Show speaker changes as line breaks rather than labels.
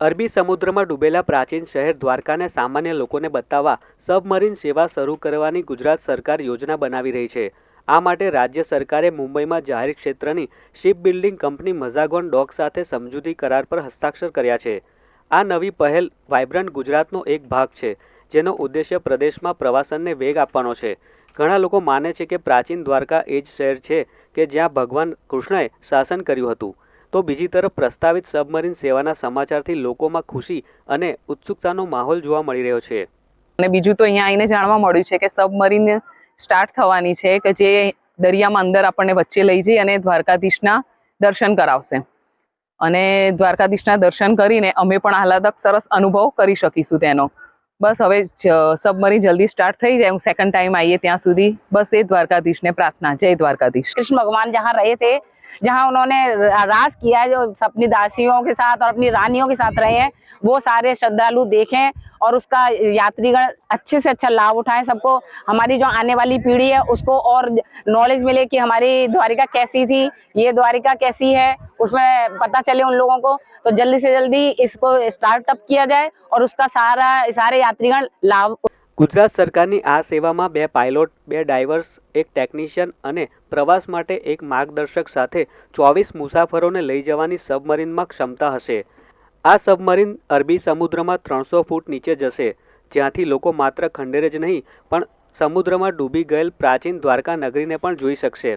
અરબી સમુદ્રમાં ડૂબેલા પ્રાચીન શહેર દ્વારકાને સામાન્ય લોકોને બતાવવા સબમરીન સેવા શરૂ કરવાની ગુજરાત સરકાર યોજના બનાવી રહી છે. આ માટે રાજ્ય સરકારે મુંબઈમાં જાહેર ક્ષેત્રની ship building company Mazagon dock સાથે સમજૂતી કરાર પર હસ્તાક્ષર કર્યા છે. આ નવી પહેલ વાઇબ્રન્ટ ગુજરાતનો એક ભાગ છે, જેનો ઉદ્દેશ્ય પ્રદેશમાં પ્રવાસનને વેગ આપવાનો છે. ઘણા લોકો માને છે કે પ્રાચીન દ્વારકા એ જ શહેર છે કે જ્યાં ભગવાન કૃષ્ણએ શાસન કર્યું હતું. તો બીજી તરફ પ્રસ્તાવિત સબમરીન સેવાના સમાચારથી લોકોમાં ખુશી અને ઉત્સુકતાનો માહોલ જોવા મળી રહ્યો છે.
અને બીજું તો અહીંયા આવીને જાણવા મળ્યું છે કે સબમરીન સ્ટાર્ટ થવાની છે કે જે દરિયામાં અંદર આપણને વચ્ચે લઈ જઈ અને દ્વારકાધીશના દર્શન કરાવશે. અને દ્વારકાધીશના દર્શન કરીને અમે પણ આહલાદક સરસ અનુભવ કરી શકીશું તેનો. બસ હવે સબમરીન જલ્દી સ્ટાર્ટ થઈ જાય હું સેકન્ડ ટાઈમ આવીએ ત્યાં સુધી બસ એ દ્વારકાધીશને પ્રાર્થના જય દ્વારકાધીશ
कृष्ण भगवान जहाँ रहे थे जहाँ उन्होंने राज किया है जो अपनी दासियों के साथ और अपनी रानियों के साथ रहे हैं वो सारे श्रद्धालु देखें और उसका यात्रीगण अच्छे से अच्छा लाभ उठाएं सबको हमारी जो आने वाली पीढ़ी है उसको और नॉलेज मिले कि हमारी द्वारिका कैसी थी ये द्वारिका कैसी है उसमें पता चले उन लोगों को तो जल्दी से जल्दी इसको स्टार्टअप किया जाए और उसका सारा सारे यात्रीगण लाभ
ગુજરાત સરકારની આ સેવામાં બે પાયલોટ બે ડાઇવર્સ એક ટેકનિશિયન અને પ્રવાસ માટે એક માર્ગદર્શક સાથે ચોવીસ મુસાફરોને લઈ જવાની સબમરીનમાં ક્ષમતા હશે આ સબમરીન અરબી સમુદ્રમાં ત્રણસો ફૂટ નીચે જશે જ્યાંથી લોકો માત્ર ખંડેર જ નહીં, પણ સમુદ્રમાં ડૂબી ગયેલ પ્રાચીન દ્વારકા નગરીને પણ જોઈ શકશે.